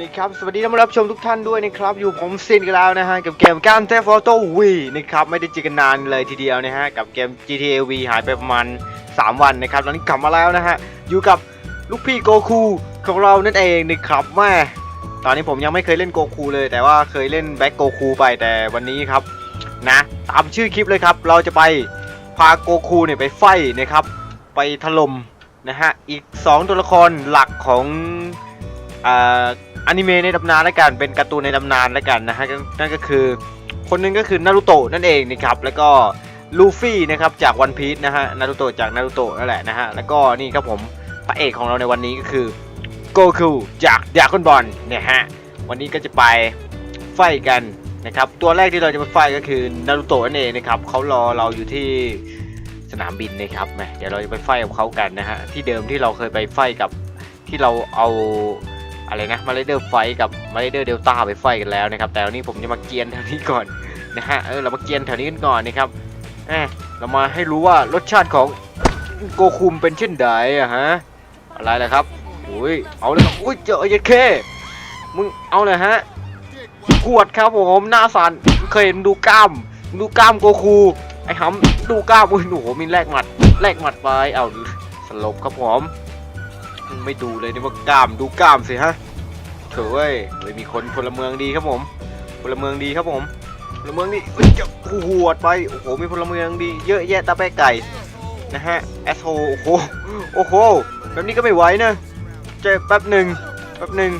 นะครับ สวัสดีท่านผู้รับชมทุกท่านด้วยนะครับ อยู่ผมซินกันแล้วนะฮะ กับเกมการเทฟออโต้วีนะครับ ไม่ได้เจอกันนานเลยทีเดียวนะฮะ กับเกม GTA V หายไปประมาณ 3 วันนะครับ ตอนนี้กลับมาแล้วนะฮะ อยู่กับลูกพี่โกคูของเรานั่นเองนะครับแม่ตอนนี้ผมยังไม่เคยเล่นโกคูเลย แต่ว่าเคยเล่นแบ็คโกคูไปแต่วันนี้ครับนะ ตามชื่อคลิปเลยครับ เราจะไปพาโกคูเนี่ยไปไฟนะครับ ไปถล่มนะฮะ อีก 2 ตัวละครหลักของอ่า อนิเมะในตำนานล้วกันเป็นการ์ตูนในตำนานล้วกันนะฮะนั่นก็คือ คนหนึงก็คือนารูโตะนั่นเองนะครับแล้วก็ลูฟี่นะครับจากวันพี e นะฮะนารูโตะจากนารูโตะนั่นแหละนะฮะแล้วก็นี่ครับผมพระเอกของเราในวันนี้ก็คือโกคูจากด a กอนบอลเนี่ยฮะวันนี้ก็จะไปไฟกันนะครับตัวแรกที่เราจะไปไฟก็คือนารูโตะนั่นเองนะครับเขารอเราอยู่ที่สนามบินนะครับแมเดี๋ยวเราจะไปไฟกับเขากันนะฮะที่เดิมที่เราเคยไปไฟกับที่เราเอา อะไรนะมาเลเดอร์ไฟกับมาเลเดอร์เดลต้าไปไฟกันแล้วนะครับ แต่วันนี้ผมจะมาเกียนแถวนี้ก่อนนะฮะ เออ เรามาเกียนแถวนี้กันก่อนนะครับแหมเรามาให้รู้ว่ารสชาติของโกคุมเป็นเช่นใดอะฮะ อะไรล่ะครับอุ้ย เอาเลยครับอุ้ย เจอเยเค มึง เอาเลยฮะ ขวดครับผมหน้าสันเคยดูกล้าม ดูกล้ามโกคู ไอ้หำดูกล้ามอุ้ยหนูมีแลกหมัดแลกหมัดไป เอาสลบครับผม ไม่ดูเลยนี่ว่ากล้ามดูกล้ามสิฮะเถอะเว้ยเฮ้ยมีคนพลเมืองดีครับผมพลเมืองดีครับผมพลเมืองดีเอ้ยจะหวดไปโอ้โหมีพลเมืองดี เยอะแยะตาแปไก่นะฮะแอสโฮโอ้โหโอ้โหแบบนี้ก็ไม่ไหวนะเจ็บแป๊บหนึ่งแป๊บหนึ่ง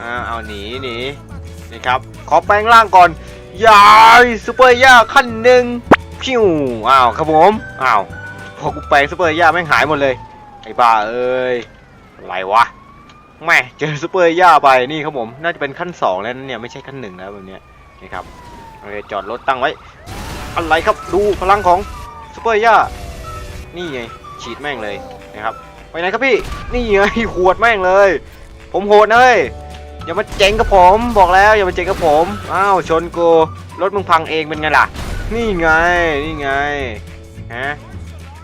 อ่าเอาหนีหนีนี่ครับขอแปลงร่างก่อนยายซูเปอร์ย่าขั้นหนึ่งพิวอ้าวครับผมอ้าวพอกูแปลงซูเปอร์ย่าแม่งหายหมดเลยไอ้บ้าเอ้ย อะไรวะแม่เจอซูเปอร์ย่าไปนี่ครับผมน่าจะเป็นขั้นสองแล้วนะเนี่ยไม่ใช่ขั้นหนึ่งแล้วแบบนี้นี่ครับโอเคจอดรถตั้งไว้ อะไรครับดูพลังของซูเปอร์ย่านี่ไงฉีดแม่งเลยนะครับไปไหนครับพี่นี่ไงขวดแม่งเลย ผมโหดนะเลยอย่ามาเจ๋งกับผมบอกแล้วอย่ามาเจ๋งกับผมอ้าวชนกูรถมึงพังเองเป็นไงล่ะ นี่ไงนี่ไงฮะ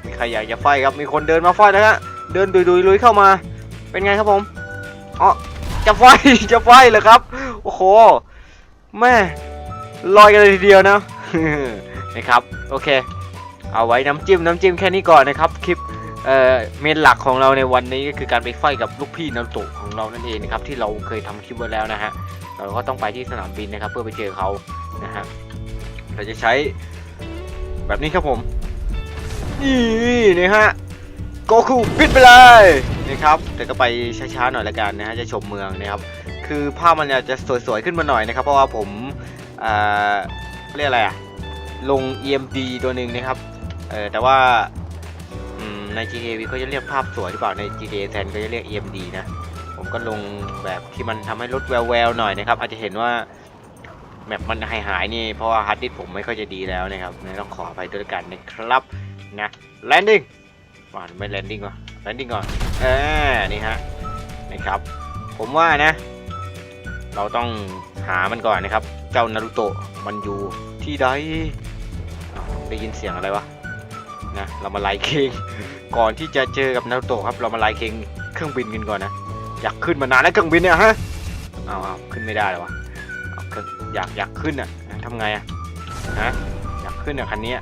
มีใครอยากจะไฟครับมีคนเดินมาไฟแล้วฮะเดินดุยดุยเข้ามา เป็นไงครับผมอ๋อจะไฟจะไฟเหรอครับ โอ้โหแม่ลอยกันเลยทีเดียวนะนะครับ โอเค เอาไว้น้ำจิ้มน้ำจิ้มแค่นี้ก่อนนะครับ คลิปเอ่อเมนหลักของเราในวันนี้ก็คือการไปไฟกับลูกพี่นารูโตะของเรานั่นเองนะครับที่เราเคยทำคลิปไว้แล้วนะฮะเราก็ต้องไปที่สนามบินนะครับ เพื่อไปเจอเขานะฮะเราจะใช้แบบนี้ครับผมนี่นี่ฮะ โกคูปิดไปเลยนะครับแต่ก็ไปช้าๆหน่อยละกันนะฮะจะชมเมืองนะครับ คือภาพมันอาจจะสวยๆขึ้นมาหน่อยนะครับ เพราะว่าผมเอ่าเรียกอะไรอะลง EMD ตัวหนึ่งนะครับเออแต่ว่าใน GTA เขาจะเรียกภาพสวยหรือเปล่าใน GTA แทนก็จะเรียก EMD นะผมก็ลงแบบที่มันทำให้รถแววๆหน่อยนะครับ อาจจะเห็นว่าแมปมันหายหายนี่เพราะว่าฮาร์ดดิสผมไม่ค่อยจะดีแล้วนะครับนะต้องขออภัยด้วยกันนะครับนะแลนดิ้ง ว่าไม่แลนดิ้งวะแลนดิ้งก่อนเออนี่ฮะนะครับ ผมว่านะ เราต้องหามันก่อนนะครับ เจ้านารูโตะมันอยู่ที่ใดได้ยินเสียงอะไรวะนะเรามาไล่เคงก่อนที่จะเจอกับนารูโตะครับ เรามาไล่เคงเครื่องบินกันก่อนนะอยากขึ้นมานานแล้วเครื่องบินเนี่ยฮะเอาเอาขึ้นไม่ได้หรอวะเอาอยากอยากขึ้นอะนะทำไงอะฮะอยากขึ้นอะคันนี้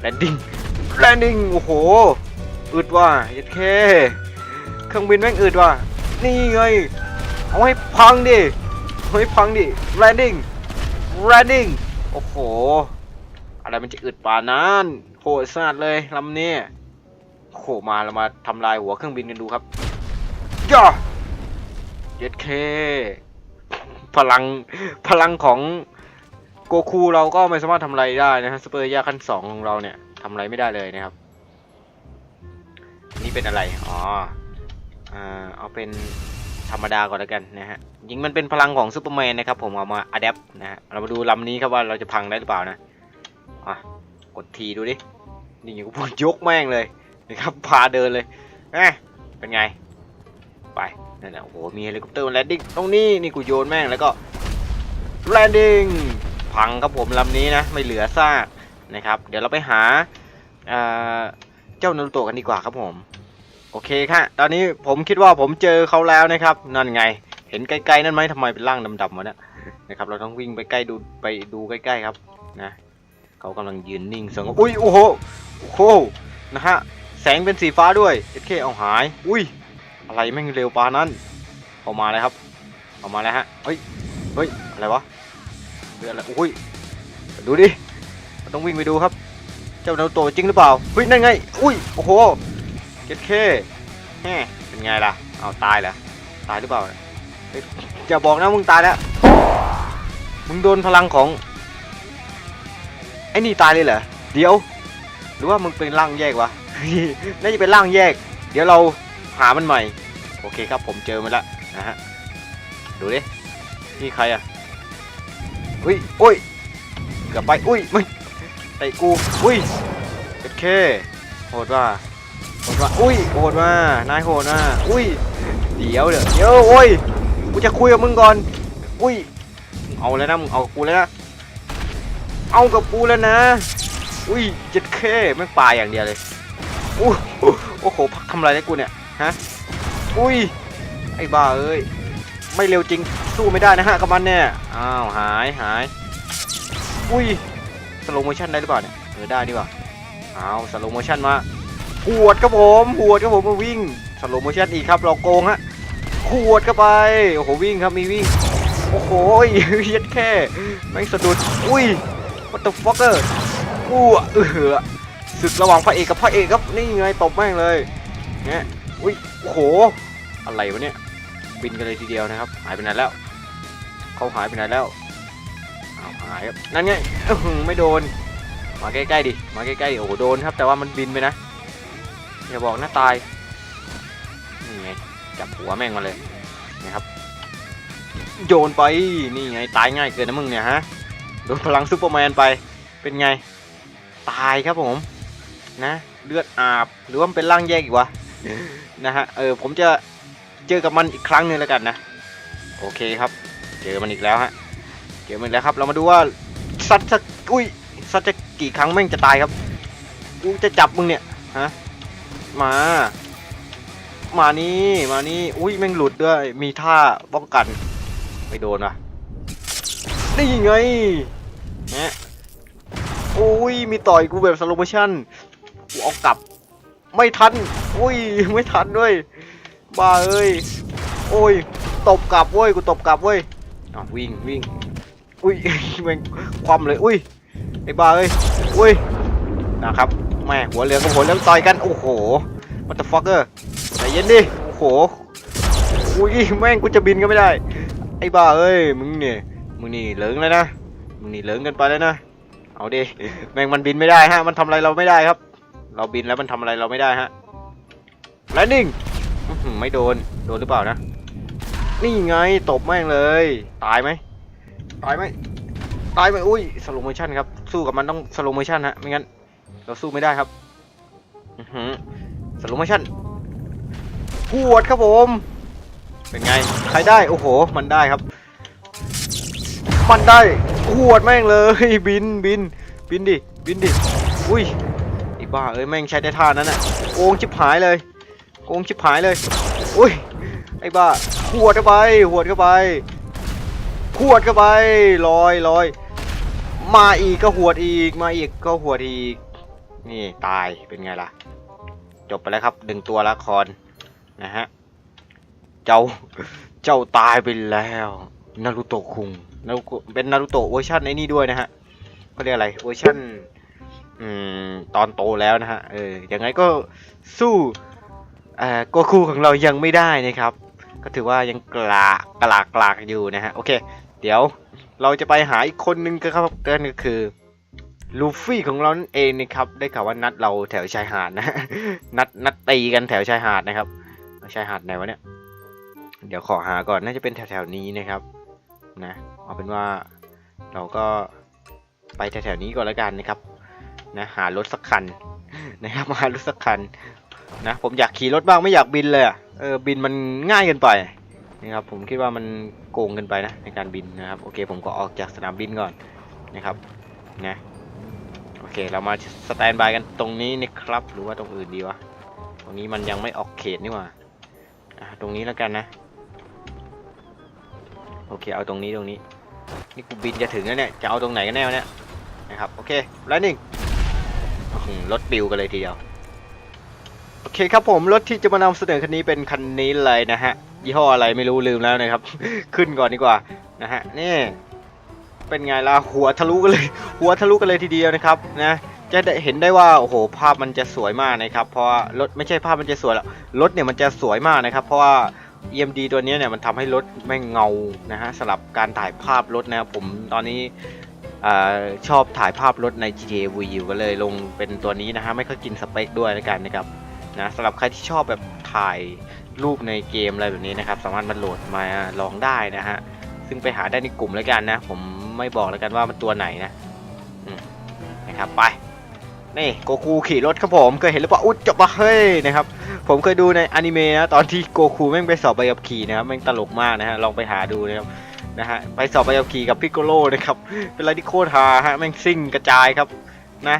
แลนดิ้งแลนดิ้งโอ้โห อึดว่ะยัดเคเครื่องบินแม่งอึดว่ะนี่ไงเอาให้พังดิเอาให้พังดิแลนดิ้งแลนดิ้งโอ้โห อะไรมันจะอึดป่านั้นโหดสนัดเลยลำนี้โหมาเรามาทำลายหัวเครื่องบินกันดูครับย่าเย็ดเค พลังพลังของโกคูเราก็ไม่สามารถทำอะไรได้นะฮะสเปอร์ยาขั้นสองของเราเนี่ยทำอะไรไม่ได้เลยนะครับ เป็นอะไร อ๋ออ่เอาเป็นธรรมดาก่อนแล้วกันนะฮะยิงมันเป็นพลังของซูเปอร์แมนนะครับผมเอามาอัดแอปนะฮะเรามาดูลำนี้ครับว่าเราจะพังได้หรือเปล่านะอะกดทีดูดินี่กูพูดยกแม่งเลยนะครับพาเดินเลยเอ๊ะเป็นไง ไปนั่นแหละโอ้โหมีเฮลิคอปเตอร์แลนดิ้งตรงนี้นี่กูโยนแม่งแล้วก็แลนดิ้งพังครับผมลำนี้นะไม่เหลือซากนะครับ เดี๋ยวเราไปหาเอ่อเจ้านารูโตะกันดีกว่าครับผม โอเคค่ะ ตอนนี้ผมคิดว่าผมเจอเขาแล้วนะครับ นั่นไง เห็นใกล้ๆนั่นไหมทำไมเป็นร่างดำๆวะเนี่ยนะครับ เราต้องวิ่งไปใกล้ดูไปดูใกล้ๆครับนะเขากำลังยืนนิ่งสงบอุ้ยโอ้โหโอ้โหนะฮะแสงเป็นสีฟ้าด้วยเอเคเอาหาย อุ้ย อะไรแม่งเร็วปานนั้นออกมาเลยครับออกมาแล้วฮะเฮ้ยเฮ้ยอะไรวะเรืออะไรอุ้ยดูดิเราต้องวิ่งไปดูครับ เจ้านารูโตะจริงหรือเปล่าเฮ้ยนั่นไง อุ้ยโอ้โห เจ็ดเคแฮเป็นไงล่ะ เอาตายแล้วตายหรือเปล่าเนี่ยเฮ้ยอย่าบอกนะมึงตายแล้ว มึงโดนพลังของ ไอ้นี่ตายเลยเหรอ เดี๋ยว หรือว่ามึงเป็นร่างแยกวะ น่าจะเป็นร่างแยก เดี๋ยวเราหามันใหม่ โอเคครับผมเจอมันล้วนะฮะ ดูดิ นี่ใครอะอุ้ยอุ้ย เกือบไป อุ้ยมึงไต่กู อุ้ยโอเคโหดว่า โหดว่าอุ้ยโหดว่านายโหดว่ะอุ้ยเดี๋ยวเดี๋ยวเดี๋ยวโอ้ยกูจะคุยกับมึงก่อน อุ้ยเอาแล้วนะมึงเอากูแล้วนะเอากับกูแล้วนะ อุ้ยเจ็ดเคแม่งปลาอย่างเดียวเลยอู้หูโอ้โหพักทำอะไรได้กูเนี่ยฮะอุ้ยไอ้บ้าเอ้ยไม่เร็วจริงสู้ไม่ได้นะฮะกับมันเนี่ยอ้าวหายหายอุ้ยสโลโมชั่นได้หรือเปล่าเนี่ยเออได้ดีกว่าเอาสโลโมชั่นมา หวดครับผมหวดครับผมมาวิ่งสโลโมชั่นอีกครับ เราโกงฮะหวดเข้าไปโอ้โหวิ่งครับมีวิ่งโอ้โหเย็ดแค่แม่สะดุดอุ้ย what the fucker อู้เออศึกระหว่างพระเอกกับพระเอกครับนี่ไงตบแม่งเลยเนี่ยอุ้ยโอ้โหอะไรวะเนี่ยบินกันเลยทีเดียวนะครับ หายไปไหนแล้ว เขาหายไปไหนแล้วอ้าหายครับนั่นไงไม่โดนมาใกล้ๆดิมาใกล้ๆโอ้โหโดนครับ แต่ว่ามันบินไปนะ อย่าบอกนะตาย นี่ไง จับหัวแม่งมาเลยนะครับ โยนไป นี่ไง ตายง่ายเกินนะมึงเนี่ยฮะ โดนพลังซูเปอร์แมนไป เป็นไง ตายครับผม นะ เลือดอาบ หรือว่ามันเป็นร่างแยกอีกวะ นะฮะ เออ ผมจะเจอกับมันอีกครั้งหนึ่งแล้วกันนะ โอเคครับ เจอมันอีกแล้วฮะ เจอมันแล้วครับ เรามาดูว่าซัดสักอุ้ยซัดจะกี่ครั้งแม่งจะตายครับ กูจะจับมึงเนี่ย ฮะ มา มานี่มานี่อุ้ยแม่งหลุดด้วย มีท่าป้องกัน ไม่โดนว่ะนี่ไงเนี่ยโอ้ยมีต่อยกูแบบสโลโมชั่นกูเอากลับ ไม่ทันอุ้ยไม่ทันด้วยบ้าเอ้ยโอ้ยตบกลับเว้ยกูตบกลับเว้ยอะวิ่งวิ่งอุ้ยแม่งคว่ำเลยอุ้ยไอ้บ้าเอ้ยอุ้ยนะครับ แม่หัวเหลือกับหัวเหลือต่อยกันโอ้โห what the fucker ใจเย็นดิโอ้โหอุ้ยแม่งกูจะบินก็ไม่ได้ ไอ้บ้าเอ้ยมึงเนี่ยมึงนี่เหลิงเลยนะมึงนี่เหลิงกันไปเลยนะเอาดิแม่งมันบินไม่ได้ฮะมันทำอะไรเราไม่ได้ครับ เราบินแล้วมันทำอะไรเราไม่ได้ฮะแลนดิ้งไม่โดนโดนหรือเปล่านะนี่ไงตบแม่งเลย ตายไหมตายไหมตายไหมอุ้ยสโลโมชั่นครับสู้กับมันต้องสโลโมชั่นฮะไม่งั้น เราสู้ไม่ได้ครับอือหือสโลโมชั่นหวดครับผม เป็นไง ใครได้ โอ้โห มันได้ครับ มันได้หวดแม่งเลย บินบิน บินดิ บินดิ อุ้ยไอ้บ้าเอ้ยแม่งใช้ได้ท่านั้นอะโกงชิบหายเลย โกงชิบหายเลย อุ้ย ไอ้บ้าหวดเข้าไปหวดเข้าไปหวดเข้าไปลอยลอย มาอีกก็หวดอีก มาอีกก็หวดอีก นี่ตายเป็นไงล่ะ จบไปแล้วครับดึงตัวละครนะฮะ เจ้าเจ้าตายไปแล้วนารุโตะคุงนารุโตะเป็นนารุโตะเวอร์ชันไอ้นี่ด้วยนะฮะเขาเรียกอะไรเวอร์ชันอืมตอนโตแล้วนะฮะเออยังไงก็สู้เอ่อโกคูของเรายังไม่ได้นะครับ ก็ถือว่ายังกลากลากกลากอยู่นะฮะโอเค เดี๋ยวเราจะไปหาอีกคนนึงกันครับนั่นก็คือ ลูฟี่ของเรานั่นเองนะครับ ได้ข่าวว่านัดเราแถวชายหาดนะ นัดนัดตีกันแถวชายหาดนะครับ ชายหาดไหนวะเนี่ย เดี๋ยวขอหาก่อน น่าจะเป็นแถวๆนี้นะครับ นะ เอาเป็นว่าเราก็ไปแถวๆนี้ก่อนแล้วกันนะครับ นะ หารถสักคันนะครับหารถสักคัน นะ ผมอยากขี่รถบ้างไม่อยากบินเลยอะเออ บินมันง่ายเกินไปนะครับ ผมคิดว่ามันโกงเกินไปนะในการบินนะครับ โอเค ผมก็ออกจากสนามบินก่อนนะครับ นะ โอเค เรามาสแตนบายกันตรงนี้นะครับ หรือว่าตรงอื่นดีวะ ตรงนี้มันยังไม่ออกเขตนี่หว่าตรงนี้แล้วกันนะ โอเค เอาตรงนี้ตรงนี้ นี่กูบินจะถึงแล้วเนี่ย จะเอาตรงไหนกันแน่วะเนี่ย นะครับ โอเคไลนิ่งรถปิวกันเลยทีเดียว โอเคครับผม รถที่จะมานำเสนอคันนี้เป็นคันนี้เลยนะฮะ ยี่ห้ออะไรไม่รู้ลืมแล้วนะครับ ขึ้นก่อนดีกว่านะฮะ นี่ เป็นไงล่ะหัวทะลุกันเลย หัวทะลุกันเลยทีเดียวนะครับนะจะได้เห็นได้ว่าโอ้โหภาพมันจะสวยมากนะครับ เพราะรถไม่ใช่ภาพมันจะสวยหรอกรถเนี่ยมันจะสวยมากนะครับ เพราะว่า EMD ตัวนี้เนี่ยมันทำให้รถไม่เงานะฮะสำหรับการถ่ายภาพรถนะครับผมตอนนี้อชอบถ่ายภาพรถใน GTA V อยู่ก็เลยลงเป็นตัวนี้นะฮะไม่ค่อยกินสเปคด้วยแล้วกันนะครับนะสำหรับใครที่ชอบแบบถ่ายรูปในเกมอะไรแบบนี้นะครับ สามารถมาโหลดมาลองได้นะฮะซึ่งไปหาได้ในกลุ่มแล้วกันนะผม ไม่บอกแล้วกันว่ามันตัวไหนนะนะครับไปนี่โกคูขี่รถครับผมเคยเห็นหรือเปล่าอุ๊ยจบมาเฮ้ยนะครับผมเคยดูในอนิเมะนะตอนที่โกคูแม่งไปสอบใบขับขี่นะครับแม่งตลกมากนะฮะลองไปหาดูนะครับนะฮะไปสอบใบขับขี่กับพิกโกโลนะครับเป็นอะไรที่โคตรฮาฮะแม่งซิ่งกระจายครับนะ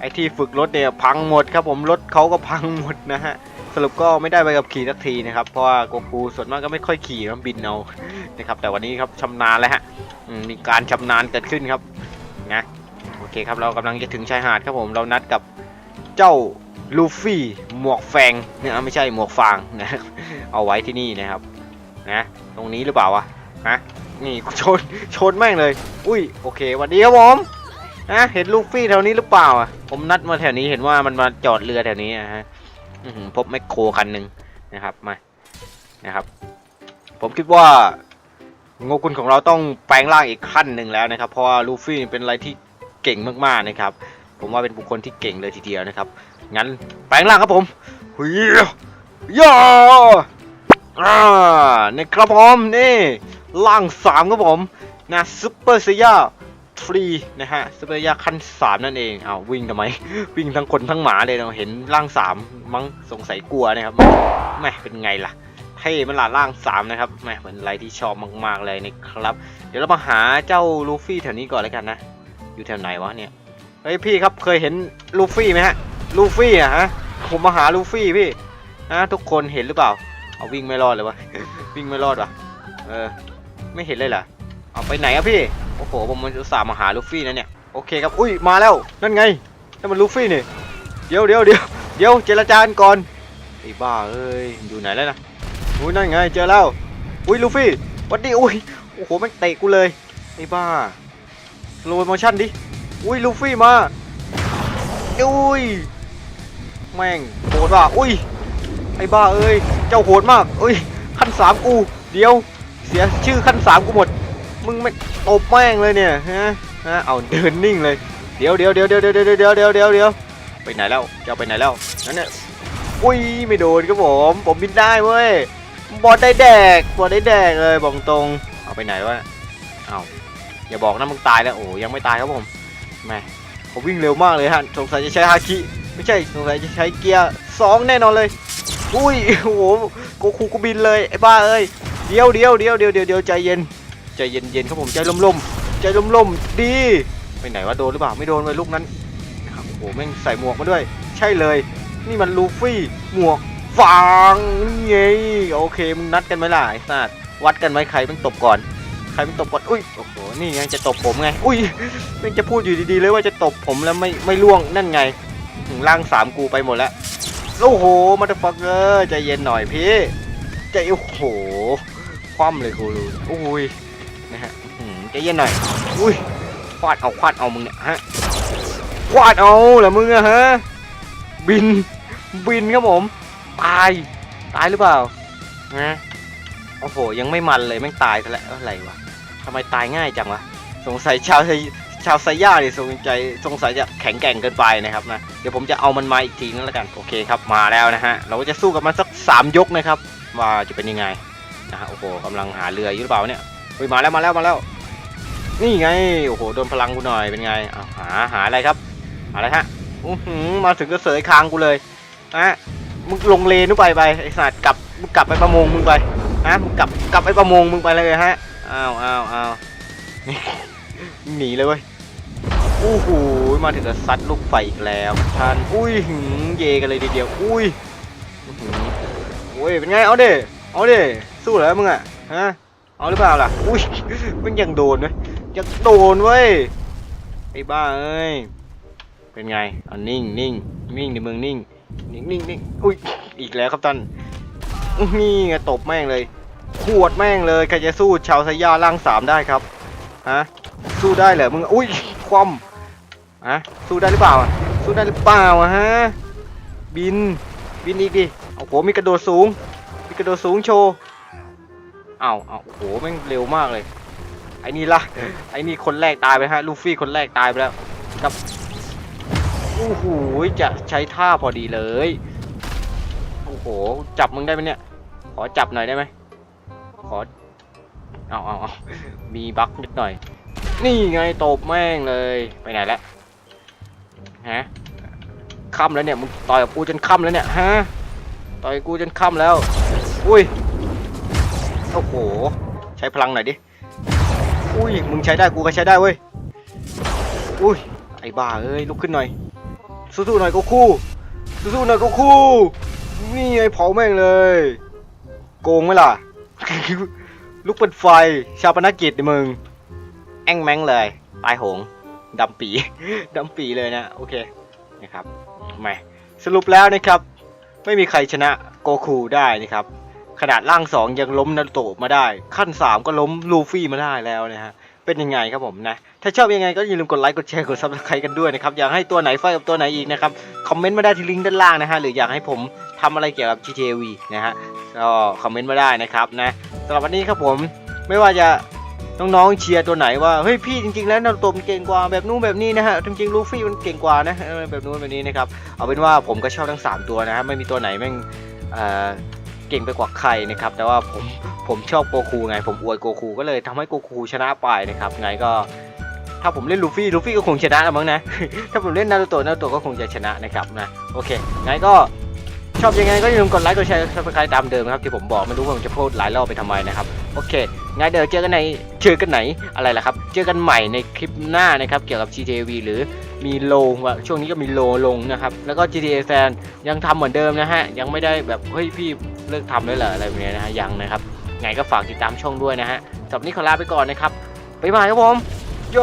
ไอที่ฝึกรถเนี่ยพังหมดครับผมรถเขาก็พังหมดนะฮะ รุปก็ไม่ได้ใบขับขี่สักทีนะครับ เพราะว่าโกคูส่วนมากก็ไม่ค่อยขี่นบินเอานะครับ แต่วันนี้ครับชำนาญแล้วฮะมีการชำนาญเกิดขึ้นครับนะโอเคครับเรากำลังจะถึงชายหาดครับผมเรานัดกับเจ้าลูฟี่หมวกแฟงเนี่ยไม่ใช่หมวกฟางนะเอาไว้ที่นี่นะครับนะตรงนี้หรือเปล่าวะฮะนี่ชนชนแม่งเลย อุ้ยโอเคสวัสดีครับผมนะเห็นลูฟี่แถวนี้หรือเปล่าอะผมนัดมาแถวนี้เห็นว่ามันมาจอดเรือแถวนี้อะฮะ พบแมคโครคันหนึ่งนะครับมานะครับ ผมคิดว่าโงกุลของเราต้องแปลงร่างอีกขั้นหนึ่งแล้วนะครับ เพราะว่าลูฟี่เป็นอะไรที่เก่งมากๆนะครับ ผมว่าเป็นบุคคลที่เก่งเลยทีเดียวนะครับ งั้นแปลงร่างครับผมเฮียย่าอ่านี่ครับผมนี่ร่างสามครับผมนะซุปเปอร์เซีย ทรีนะฮะซุปเปอร์เซียขั้นสามนั่นเองเอาววิ่งทำไม วิ่งทั้งคนทั้งหมาเลยเราเห็นร่างสามมั้งสงสัยกลัวนะครับแม่เป็นไงล่ะเท่มันล่ะร่างสามนะครับแม่เป็นอะไรที่ชอบมากๆเลยนะครับ เดี๋ยวเรามาหาเจ้าลูฟี่แถวนี้ก่อนแล้วกันนะ อยู่แถวไหนวะเนี่ยเฮ้ยพี่ครับเคยเห็นลูฟี่ไหมฮะลูฟี่อะฮะผมมาหาลูฟี่พี่นะทุกคนเห็นหรือเปล่า เอาวิ่งไม่รอดเลยวะวิ่งไม่รอดวะเออไม่เห็นเลยเหรอเอาไปไหนอะพี่ โอ้โหผมมันอุตส่าห์มาหาลูฟี่นะเนี่ยโอเคครับอุ้ยมาแล้วนั่นไงนั่นมันลูฟี่นี่เดี๋ยวเดี๋ยวเดี๋ยวเดี๋ยวเจรจากันก่อนไอ้บ้าเอ้ยอยู่ไหนแล้วนะอุ้ยนั่นไงเจอแล้วอุ้ยลูฟี่วันดีอุ้ยโอ้โหแม่งเตะกูเลยไอ้บ้าโลโมชั่นดิอุ้ยลูฟี่มาอุ้ยแม่งโหดว่ะอุ้ยไอ้บ้าเอ้ยเจ้าโหดมากอุ้ยขั้นสามกูเดี๋ยวเสียชื่อขั้นสามกูหมด มึงไม่ตบแม่งเลยเนี่ยฮะฮะเอาเดินนิ่งเลยเดี๋ยวเดี๋ยวเดี๋ยวเดี๋ยวเดี๋ยวเดี๋ยวเดี๋ยวเดี๋ยวเดี๋ยวไปไหนแล้วจะไปไหนแล้วนั่นเนี่ยอุ้ยไม่โดนครับผมผมบินได้เว้ยบอลได้แดกบอลได้แดกเลยบอกตรงเอาไปไหนวะเอาอย่าบอกนะมึงตายแล้วโอ้ยังไม่ตายครับผมแม่ผมวิ่งเร็วมากเลยฮะสงสัยจะใช้ฮาคิไม่ใช่สงสัยจะใช้เกียร์สองแน่นอนเลยอุ้ยโอ้โหโกคูกูบินเลยไอ้บ้าเอ้ยเดียวเดี๋ยวเดี๋ยวเดี๋ยวเดี๋ยวเดี๋ยวใจเย็น ใจเย็นเย็นครับผมใจลมลมๆใจลมลมๆดีไปไหนวะโดนหรือเปล่าไม่โดนเลยลูกนั้นนะครับโอ้โหแม่งใส่หมวกมาด้วย ใช่เลย นี่มันลูฟี่หมวกฟางนี่ไงโอเคมึงนัดกันไหมล่ะไอ้สัตว์วัดกันไหมใครมันตบก่อนใครมันตบก่อนอุ้ยโอ้โหนี่ไงจะตบผมไงอุ้ยแม่งจะพูดอยู่ดีๆเลยว่าจะตบผมแล้วไม่ไม่ล่วงนั่นไงถึงร่างสามกูไปหมดแล้วโอ้โหมาเตอร์ฟักเกอร์ใจเย็นหน่อยพี่ใจโอ้โหคว่ำเลยกูรู้อุ้ย นะฮะอื้อหือใจเย็นหน่อย อุ้ยควาดเอาควาดเอามึงเนี่ยฮะควาดเอาเหรอมึงอะฮะ บิน บินครับผม ตาย ตายหรือเปล่านะโอ้โห ยังไม่มันเลยแม่งตายซะแล้วอะไรวะทำไมตายง่ายจังวะ สงสัยชาวไซชาวไซย่าเนี่ยสงใจสงสัยจะแข็งแกร่งเกินไปนะครับนะ เดี๋ยวผมจะเอามันมาอีกทีนึงแล้วกัน โอเคครับ มาแล้วนะฮะ เราก็จะสู้กับมันสักสามยกนะครับ ว่าจะเป็นยังไงนะฮะ โอ้โหกำลังหาเรืออยู่หรือเปล่าเนี่ย เฮ้ยมาแล้วมาแล้วมาแล้ว นี่ไงโอ้โหโดนพลังกูหน่อยเป็นไงเอาหาหาอะไรครับหาอะไรฮะอื้อหือมาถึงก็เสยคางกูเลยนะมึงลงเลนนู่นไปไปไอ้สัตว์กลับมึงกลับไปประมงมึงไปฮะมึงกลับกลับไปประมงมึงไปเลยฮะอ้าวอ้าวอ้าวหนีเลยเว้ยโอ้โหมาถึงกับซัดลูกไฟอีกแล้วท่านอุ้ยหืมเยกันเลยทีเดียวอุ้ยอื้อหือโอ้ยเป็นไงเอาเด้เอาเด้สู้เหรอมึงอะฮะ เอาหรือเปล่าล่ะ อุ้ยมันยังโดนเว้ยยังโดนเว้ย ไอ้บ้าเอ้ย เป็นไง เอานิ่งนิ่งนิ่งในเมืองนิ่ง นิ่งนิ่งนิ่งอุ้ย อีกแล้วครับท่านนี่ไงตบแม่งเลย ขวดแม่งเลย ใครจะสู้ชาวไซย่าร่างสามได้ครับ ฮะ สู้ได้เหรอมึง อุ้ย คว่ำฮะ สู้ได้หรือเปล่า สู้ได้หรือเปล่าฮะ บิน บินอีกดิ โอ้โห มีกระโดดสูง มีกระโดดสูงโชว์ อ้าวอ้าวโอ้โหแม่งเร็วมากเลย ไอ้นี่ล่ะไอ้นี่คนแรกตายไปฮะลูฟี่คนแรกตายไปแล้วกับโอ้โหจะใช้ท่าพอดีเลยโอ้โหจับมึงได้ไหมเนี่ย ขอจับหน่อยได้ไหมขอเอาเอาเอามีบั๊กนิดหน่อย นี่ไงตบแม่งเลยไปไหนแล้วฮะค่ำแล้วเนี่ยมึงต่อยกูจนค่ำแล้วเนี่ยฮะต่อยกูจนค่ำแล้ว อุ้ย โอ้โห ใช้พลังหน่อยดิ อุ้ย มึงใช้ได้กูก็ใช้ได้เว้ย อุ้ย ไอ้บ้าเอ้ย ลุกขึ้นหน่อย สู้ๆหน่อยกูคู่ สู้ๆหน่อยกูคู่ นี่ไงเผาแม่งเลย โกงไหมล่ะ ลุกเป็นไฟ ชาปนกิจดิมึง แองแมงเลย ตายโหงดำปีดำปีเลยนะ โอเค นะครับไม่สรุปแล้วนะครับ ไม่มีใครชนะโกคูได้นะครับ ขนาดร่างสองยังล้มนารูโตะมาได้ ขั้นสามก็ล้มลูฟี่มาได้แล้วนะฮะเป็นยังไงครับผมนะ ถ้าชอบยังไงก็อย่าลืมกดไลค์กดแชร์กดซับสไครต์กันด้วยนะครับ อยากให้ตัวไหนไฟกับตัวไหนอีกนะครับ คอมเมนต์มาได้ที่ลิงก์ด้านล่างนะฮะหรืออยากให้ผมทำอะไรเกี่ยวกับ GTA V นะฮะก็คอมเมนต์มาได้นะครับนะสำหรับวันนี้ครับผมไม่ว่าจะน้องๆเชียร์ตัวไหนว่าเฮ้ยพี่จริงๆแล้วนารูโตะมันเก่งกว่าแบบนู้นแบบนี้นะฮะจริงๆลูฟี่มันเก่งกว่านะแบบนู้นแบบนี้นะครับเอาเป็นว่าผมก็ชอบทั้ง 3 ตัวนะฮะไม่มีตัวไหนแม่งเอ่อ เก่งไปกว่าใครนะครับ แต่ว่าผมผมชอบโกคูไง ผมอวยโกคูก็เลยทำให้โกคูชนะไปนะครับ ไงก็ ถ้าผมเล่นลูฟี่ลูฟี่ก็คงชนะแล้วมั้งนะ ถ้าผมเล่นนารูโตะนารูโตะก็คงจะชนะนะครับนะ โอเค ไงก็ชอบยังไงก็อย่าลืมกดไลค์กดแชร์ซับสไครต์ตามเดิมนะครับที่ผมบอกไม่รู้ว่าผมจะพูดหลายรอบไปทำไมนะครับโอเคงั้นเดี๋ยวเจอกันในเจอกันไหนอะไรล่ะครับ เจอกันใหม่ในคลิปหน้านะครับเกี่ยวกับ GTV หรือ มีโลว่าช่วงนี้ก็มีโลลงนะครับ แล้วก็ GTA San ยังทำเหมือนเดิมนะฮะ ยังไม่ได้แบบเฮ้ยพี่เลิกทำเลยเหรออะไรแบบนี้นะฮะยังนะครับไงก็ฝากติดตามช่องด้วยนะฮะสำหรับวันนี้ขอลาไปก่อนนะครับบ๊ายบายครับผมโย